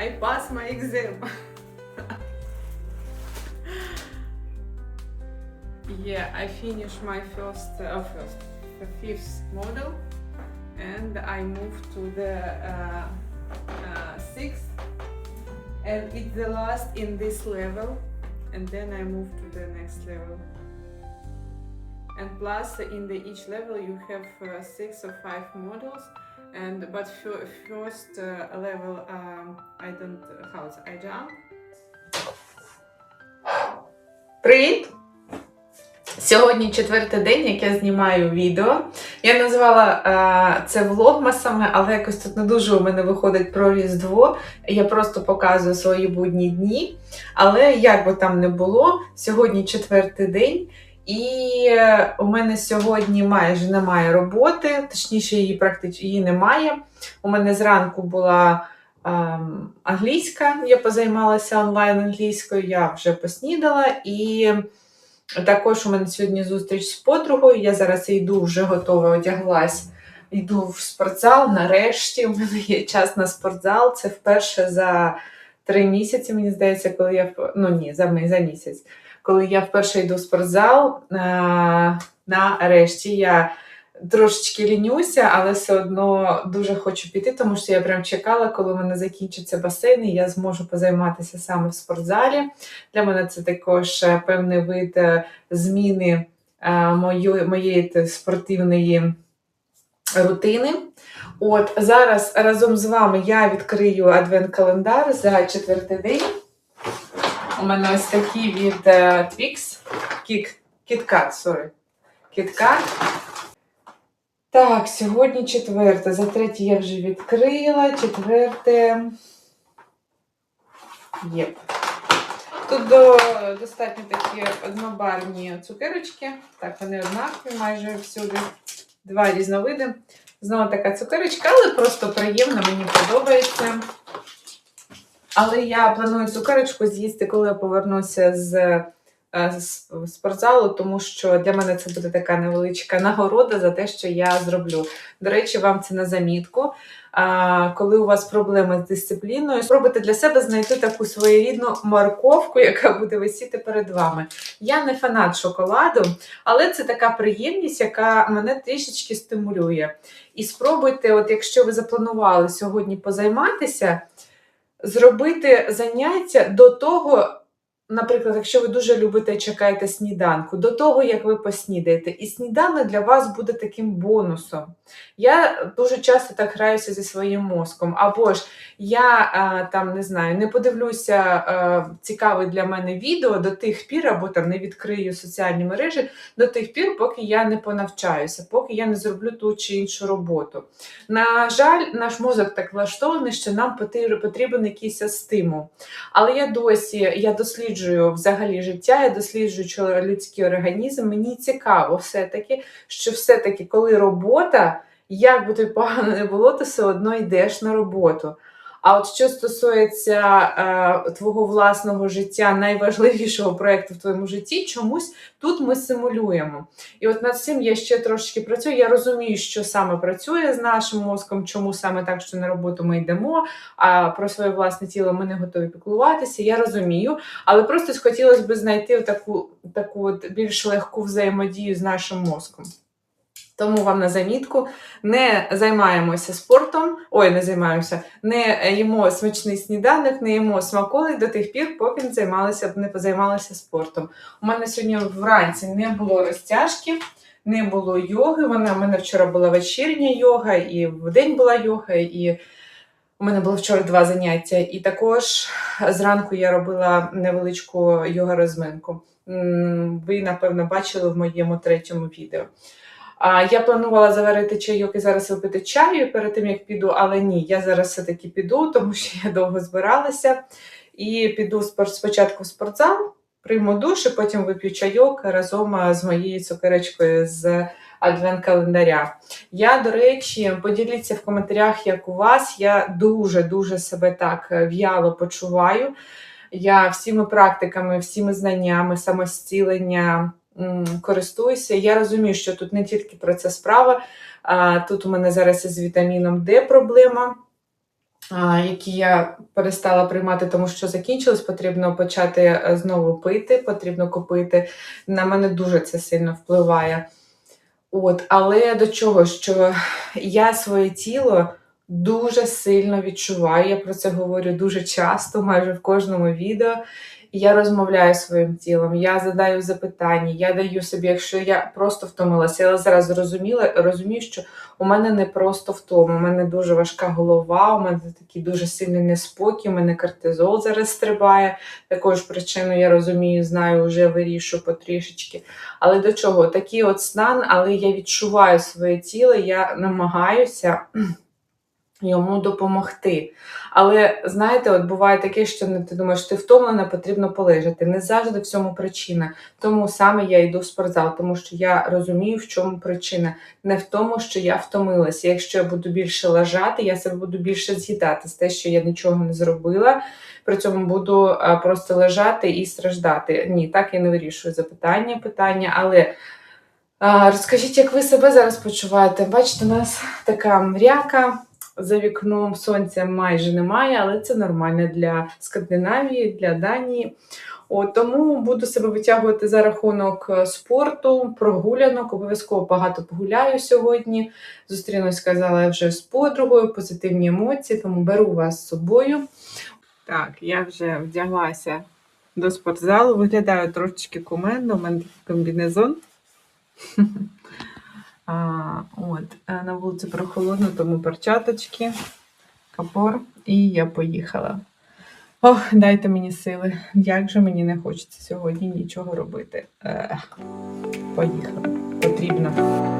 I passed my exam. yeah, I finished my first, uh, first, the fifth model, and I moved to the uh, uh, sixth, and it's the last in this level, and then I moved to the next level. And plus, in the each level, you have uh, six or five models, and but fir- first uh, level um, I don't how it's, I jump. Привіт! Сьогодні четвертий день, як я знімаю відео. Я назвала е, це влогмасами, але якось тут не дуже у мене виходить про Різдво. Я просто показую свої будні дні. Але як би там не було, сьогодні четвертий день, і е, у мене сьогодні майже немає роботи, точніше, її практично її немає. У мене зранку була ем, англійська, я позаймалася онлайн англійською, я вже поснідала і. Також у мене сьогодні зустріч з подругою. Я зараз йду, вже готова, одяглась. Йду в спортзал. Нарешті у мене є час на спортзал. Це вперше за три місяці, мені здається, коли я ну ні, за, за місяць. Коли я вперше йду в спортзал, е, нарешті я трошечки лінюся, але все одно дуже хочу піти, тому що я прям чекала, коли у мене закінчиться басейн, і я зможу позайматися саме в спортзалі. Для мене це також е, певний вид е, зміни моєї спортивної рутини. От зараз разом з вами я відкрию адвент-календар за четвертий день. У мене ось такий від е, Twix. KitKat, sorry. KitKat. Так, сьогодні четверте. За третє я вже відкрила. Четверте. Єп. Тут до, достатньо такі однобарвні цукерочки. Так, вони однакові майже всюди. Два різновиди. Знову така цукерочка, але просто приємно, мені подобається. Але я планую цукерочку з'їсти, коли я повернуся з, е, з спортзалу, тому що для мене це буде така невеличка нагорода за те, що я зроблю. До речі, вам це на замітку. А, коли у вас проблеми з дисципліною, спробуйте для себе знайти таку своєрідну морковку, яка буде висіти перед вами. Я не фанат шоколаду, але це така приємність, яка мене трішечки стимулює. І спробуйте, от якщо ви запланували сьогодні позайматися, зробити заняття до того. Наприклад, якщо ви дуже любите чекаєте сніданку, до того, як ви поснідаєте, і сніданок для вас буде таким бонусом. Я дуже часто так граюся зі своїм мозком. Або ж я а, там не знаю, не подивлюся а, цікаве для мене відео до тих пір, або там не відкрию соціальні мережі до тих пір, поки я не понавчаюся, поки я не зроблю ту чи іншу роботу. На жаль, наш мозок так влаштований, що нам потрібен якийсь стимул. Але я досі я досліджую взагалі життя, я досліджую людський організм. Мені цікаво все-таки, що все-таки, коли робота, як би тобі погано не було, ти все одно йдеш на роботу. А от що стосується е, твого власного життя, найважливішого проєкту в твоєму житті, чомусь тут ми симулюємо. І от над цим я ще трошки працюю. Я розумію, що саме працює з нашим мозком, чому саме так, що на роботу ми йдемо, а про своє власне тіло ми не готові піклуватися. Я розумію, але просто хотілося б знайти таку, таку от більш легку взаємодію з нашим мозком. Тому вам на замітку не займаємося спортом, ой, не займаємося, не їмо смачний сніданок, не їмо смаколик до тих пір, поки не займалися не позаймалися спортом. У мене сьогодні вранці не було розтяжки, не було йоги. Вона у мене вчора була вечірня йога, і вдень була йога, і у мене було вчора два заняття. І також зранку я робила невеличку йога-розминку. Ви, напевно, бачили в моєму третьому відео. А я планувала заварити чайок і зараз випити чаю перед тим, як піду, але ні, я зараз все-таки піду, тому що я довго збиралася. І піду спочатку в спортзал, прийму душ, і потім вип'ю чайок разом з моєю цукеречкою з адвент-календаря. Я, до речі, поділіться в коментарях, як у вас. Я дуже-дуже себе так е, в'яло почуваю. Я всіми практиками, всіми знаннями, самостілення користуюся. Я розумію, що тут не тільки про це справа. Тут у мене зараз із вітаміном Д проблема. які я перестала приймати, тому що закінчились, потрібно почати е, знову пити, потрібно купити. На мене дуже це сильно впливає. От, але до чого, що я своє тіло дуже сильно відчуваю. Я про це говорю дуже часто, майже в кожному відео. Я розмовляю своїм тілом, я задаю запитання, я даю собі, якщо я просто втомилася, я зараз зрозуміла, розумію, що у мене не просто втома, у мене дуже важка голова, у мене такий дуже сильний неспокій, у мене кортизол зараз стрибає. Також причину я розумію, знаю, вже вирішу потрішечки. Але до чого? Такий от стан, але я відчуваю своє тіло, я намагаюся йому допомогти. Але знаєте, от буває таке, що ти думаєш, ти втомлена, потрібно полежати. Не завжди в цьому причина. Тому саме я йду в спортзал, тому що я розумію, в чому причина. Не в тому, що я втомилася. Якщо я буду більше лежати, я себе буду більше з'їдати з те, що я нічого не зробила. При цьому буду просто лежати і страждати. Ні, так я не вирішую запитання, питання, але. Розкажіть, як ви себе зараз почуваєте? Бачите, у нас така мряка, за вікном сонця майже немає, але це нормально для Скандинавії, для Данії. От, тому буду себе витягувати за рахунок е, спорту, прогулянок. Обов'язково багато погуляю сьогодні. Зустрінусь, сказала я вже з подругою, позитивні емоції, тому беру вас з собою. Так, я вже вдяглася до спортзалу, виглядаю трошечки кумедно, у мене комбінезон. А, от, е, на вулиці прохолодно, тому перчаточки, капор, і я поїхала. Ох, дайте мені сили. Як же мені не хочеться сьогодні нічого робити. Ех, поїхала. Потрібно.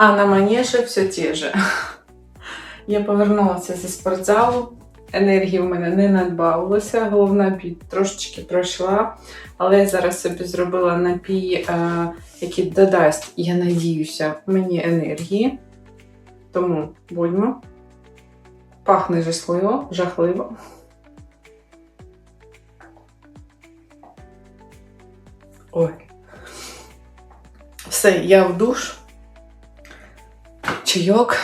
А на манежі все те же. Я повернулася зі спортзалу. Енергії в мене не надбавилося, головна біль трошечки пройшла. Але я зараз собі зробила напій, е, який додасть, я надіюся, мені енергії. Тому будьмо. Пахне жахливо, жахливо. Ой. Все, я в душ чайок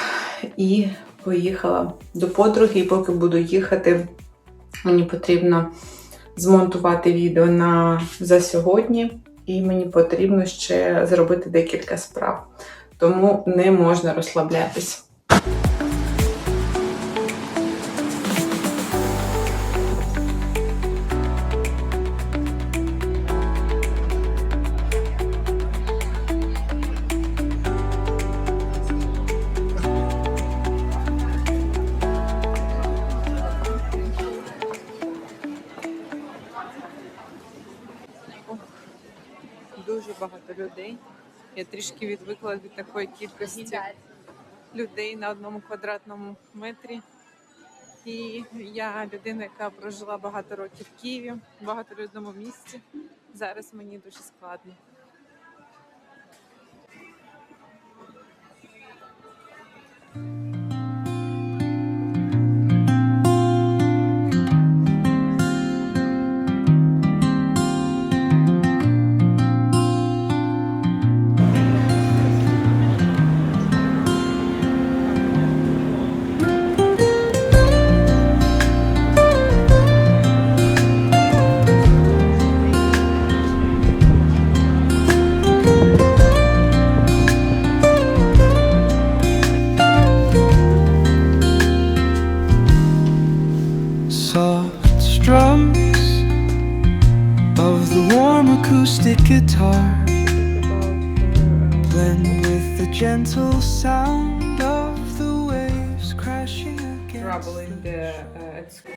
і поїхала до подруги. І поки буду їхати, мені потрібно змонтувати відео на за сьогодні, і мені потрібно ще зробити декілька справ. Тому не можна розслаблятись. Я трішки відвикла від такої кількості людей на одному квадратному метрі. І я людина, яка прожила багато років в Києві, в багатолюдному місці. Зараз мені дуже складно. troubling the uh, at school.